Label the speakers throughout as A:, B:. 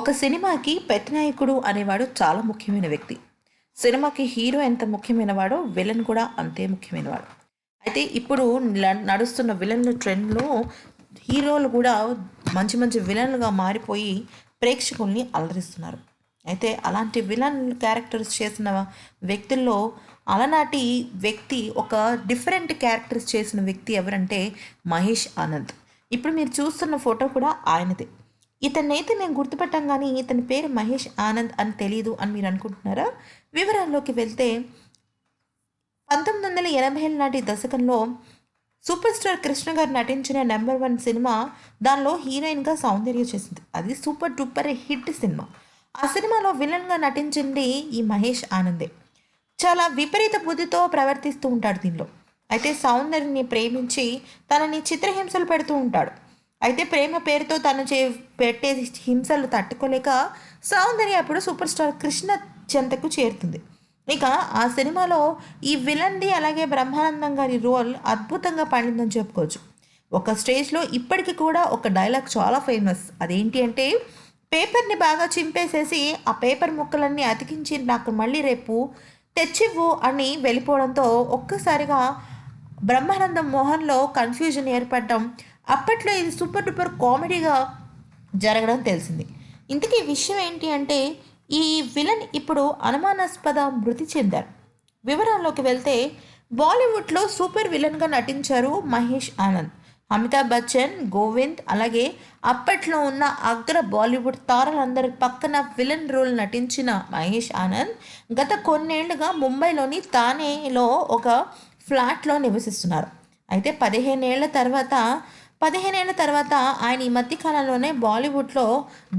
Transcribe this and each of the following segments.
A: ఒక సినిమాకి పెట్టనాయకుడు అనేవాడు చాలా ముఖ్యమైన వ్యక్తి. సినిమాకి హీరో ఎంత ముఖ్యమైనవాడో విలన్ కూడా అంతే ముఖ్యమైనవాడు. అయితే ఇప్పుడు నడుస్తున్న విలన్ల ట్రెండ్లో హీరోలు కూడా మంచి మంచి విలన్లుగా మారిపోయి ప్రేక్షకుల్ని అలరిస్తున్నారు. అయితే అలాంటి విలన్ క్యారెక్టర్స్ చేసిన వ్యక్తుల్లో అలనాటి వ్యక్తి ఒక డిఫరెంట్ క్యారెక్టర్స్ చేసిన వ్యక్తి ఎవరంటే మహేష్ ఆనంద్. ఇప్పుడు మీరు చూస్తున్న ఫోటో కూడా ఆయనదే. ఇతన్నైతే మేము గుర్తుపట్టాం కానీ ఇతని పేరు మహేష్ ఆనంద్ అని తెలియదు అని మీరు అనుకుంటున్నారా? వివరాల్లోకి వెళ్తే పంతొమ్మిది వందల ఎనభై నాటి దశకంలో సూపర్ స్టార్ కృష్ణ గారు నటించిన నెంబర్ వన్ సినిమా దానిలో హీరోయిన్గా సౌందర్య చేసింది. అది సూపర్ డూపర్ హిట్ సినిమా. ఆ సినిమాలో విలన్గా నటించింది ఈ మహేష్ ఆనందే. చాలా విపరీత బుద్ధితో ప్రవర్తిస్తూ ఉంటాడు దీనిలో. అయితే సౌందర్యని ప్రేమించి తనని చిత్రహింసలు పెడుతూ ఉంటాడు. అయితే ప్రేమ పేరుతో తను చే పెట్టే హింసలు తట్టుకోలేక సౌందర్య అప్పుడు సూపర్ స్టార్ కృష్ణ చెంతకు చేరుతుంది. ఇక ఆ సినిమాలో ఈ విలన్ది అలాగే బ్రహ్మానందం గారి రోల్ అద్భుతంగా పండిందని చెప్పుకోవచ్చు. ఒక స్టేజ్లో ఇప్పటికి కూడా ఒక డైలాగ్ చాలా ఫేమస్. అదేంటి అంటే పేపర్ని బాగా చింపేసేసి ఆ పేపర్ ముక్కలన్నీ అతికించి నాకు మళ్ళీ రేపు తెచ్చివ్వు అని వెళ్ళిపోవడంతో ఒక్కసారిగా బ్రహ్మానందం మోహన్లో కన్ఫ్యూజన్ ఏర్పడడం అప్పట్లో ఇది సూపర్ డూపర్ కామెడీగా జరగడం తెలిసింది. ఇంతకీ విషయం ఏంటి అంటే ఈ విలన్ ఇప్పుడు అనుమానాస్పద మృతి చెందారు. వివరాల్లోకి వెళ్తే బాలీవుడ్లో సూపర్ విలన్గా నటించారు మహేష్ ఆనంద్. అమితాబ్ బచ్చన్ గోవింద్ అలాగే అప్పట్లో ఉన్న అగ్ర బాలీవుడ్ తారలందరి పక్కన విలన్ రోల్ నటించిన మహేష్ ఆనంద్ గత కొన్నేళ్ళుగా ముంబైలోని తానేలో ఒక ఫ్లాట్లో నివసిస్తున్నారు. అయితే పదిహేనేళ్ళ తర్వాత పదిహేనేళ్ళ తర్వాత ఆయన ఈ మధ్యకాలంలోనే బాలీవుడ్లో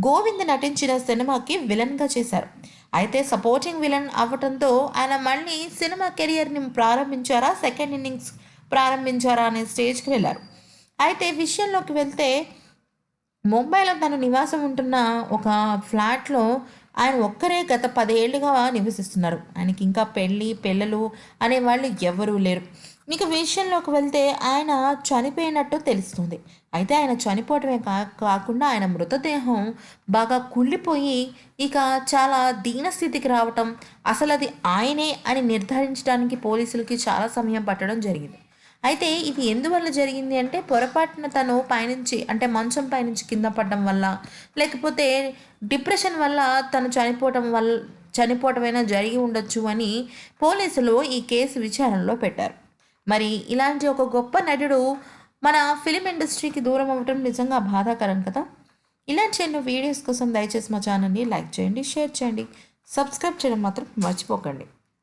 A: గోవింద్ నటించిన సినిమాకి విలన్గా చేశారు. అయితే సపోర్టింగ్ విలన్ అవ్వడంతో ఆయన మళ్ళీ సినిమా కెరియర్ని ప్రారంభించారా సెకండ్ ఇన్నింగ్స్ ప్రారంభించారా అనే స్టేజ్కి వెళ్ళారు. అయితే విషయంలోకి వెళ్తే ముంబైలో తన నివాసం ఉంటున్న ఒక ఫ్లాట్లో ఆయన ఒక్కరే గత పదేళ్ళుగా నివసిస్తున్నారు. ఆయనకి ఇంకా పెళ్ళి పిల్లలు అనే వాళ్ళు ఎవరూ లేరు. ఇక విషయంలోకి వెళ్తే ఆయన చనిపోయినట్టు తెలుస్తుంది. అయితే ఆయన చనిపోవటమే కా కాకుండా ఆయన మృతదేహం బాగా కుళ్ళిపోయి ఇక చాలా దీనస్థితికి రావటం అసలు అది ఆయనే అని నిర్ధారించడానికి పోలీసులకి చాలా సమయం పట్టడం జరిగింది. అయితే ఇది ఎందువల్ల జరిగింది అంటే పొరపాటున తను పైనుంచి అంటే మంచం పైనుంచి కింద పడడం వల్ల లేకపోతే డిప్రెషన్ వల్ల తను చనిపోవటం వల్ల చనిపోవటమైనా జరిగి ఉండొచ్చు అని పోలీసులు ఈ కేసు విచారణలో పెట్టారు. మరి ఇలాంటి ఒక గొప్ప నటుడు మన ఫిలిం ఇండస్ట్రీకి దూరం అవ్వటం నిజంగా బాధాకరం కదా? ఇలాంటి ఎన్నో వీడియోస్ కోసం దయచేసి మా ఛానల్ని లైక్ చేయండి షేర్ చేయండి. సబ్స్క్రైబ్ చేయడం మాత్రం మర్చిపోకండి.